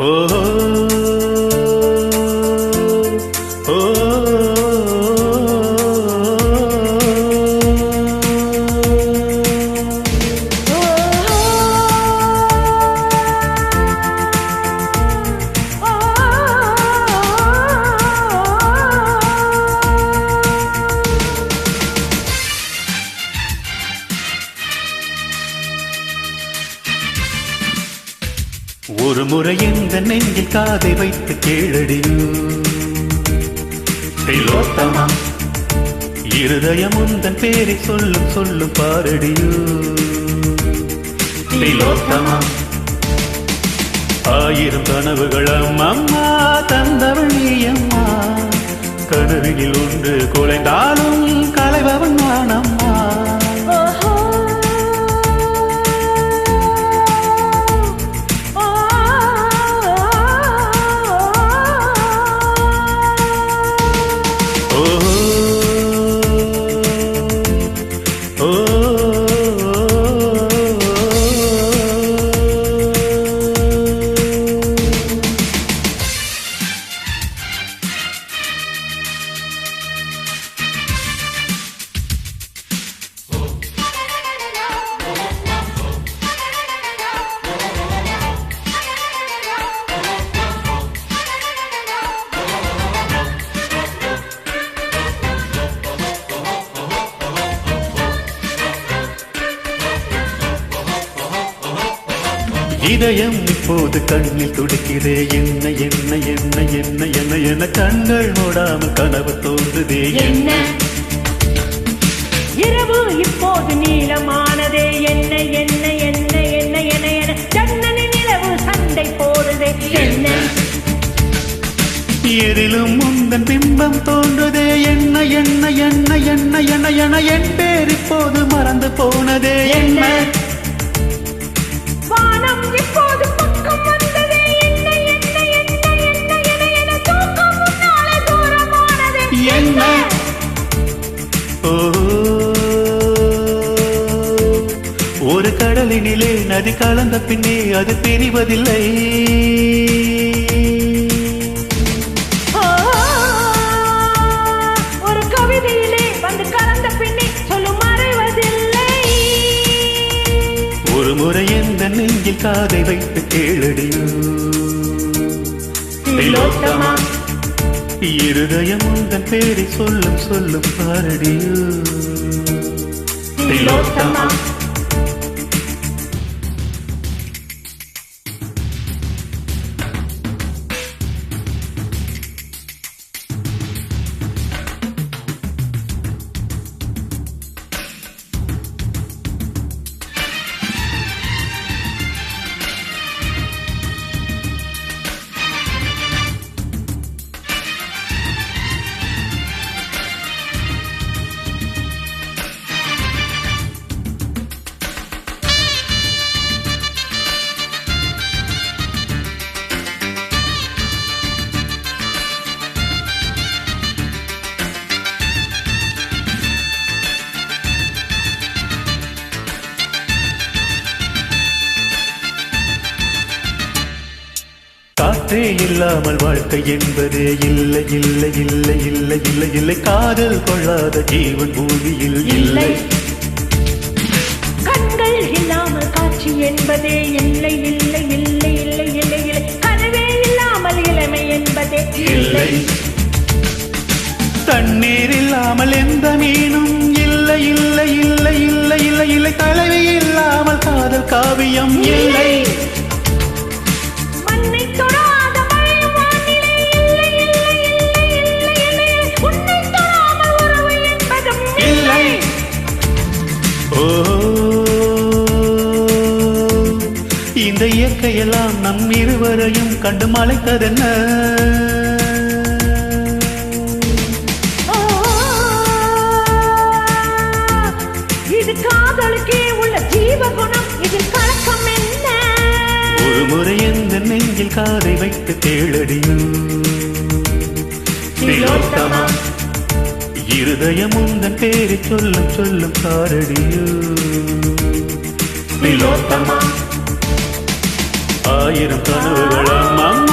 ஓ ஒரு முறை இந்த நெஞ்சில் காதை வைத்து கேளடியோ திலோத்தமா இருதயம் உந்தன் பேரை சொல்லும் சொல்லும் பாரடியோ திலோத்தமா ஆயிரம் கனவுகள் அம்மா தந்தவள் அம்மா. கனவினில் ஒன்று குலைந்தாலும் இதயம் இப்போது கண்ணில் துடிக்கிறே. என்ன என்ன என்ன என்ன என்ன என கண்கள் மூடாமல் கனவு தோன்றுதே. என்ன? இரவு இப்போது நீளமானதே. என்ன என்ன என்ன என்ன என என ஜன்னனி நிலவு சண்டை போடுதே. என்ன? எதிலும் முந்தன் பிம்பம் தோன்றுதே. என்ன என்ன என்ன என்ன என்ன என என் பேர் இப்போது மறந்து போனதே. என்ன? கடலினிலே நதி கலந்த பின்னே அது பிரிவதில்லை. ஒரு கவிதையிலே வந்து கலந்த பின்னே சொல்லும் மறைவதில்லை. ஒரு முறை எந்த நெஞ்சில் காதை வைத்து கேளடியோ திலோத்தமா. இருதயம் உந்தன் பேரை சொல்லும் சொல்லும் பாரடியோ. திலோத்தமா. காற்றே இல்லாமல் வாழ்க்கை என்பதே இல்லை இல்லை இல்லை இல்லை இல்லை இல்லை காதல் கொள்ளாத ஜீவன் பூமியில் இல்லை கண்கள் இல்லாமல் காட்சி என்பதே இல்லை இல்லை இல்லை இல்லை இல்லை இல்லை கனவே இல்லாமல் இளமை என்பதே இல்லை தண்ணீர் இல்லாமல் எந்த மீனும் இல்லை இல்லை இல்லை இல்லை இல்லை இல்லை தலைவி இல்லாமல் காதல் காவியம் இல்லை ஓ இந்த இயற்கையெல்லாம் நம் இருவரையும் கண்டு மலைத்ததென்ன? இது காதலுக்கே உள்ள ஜீவகுணம் இதில் கலக்கம் என்ன? ஒரு முறை எந்த நெஞ்சில் காதை வைத்து கேளடியும். திலோத்தமா இருதயம் உந்தன் பேரை சொல்லும் சொல்லும் காரடியோ. ஆயிரம் கனவுகள் அம்மா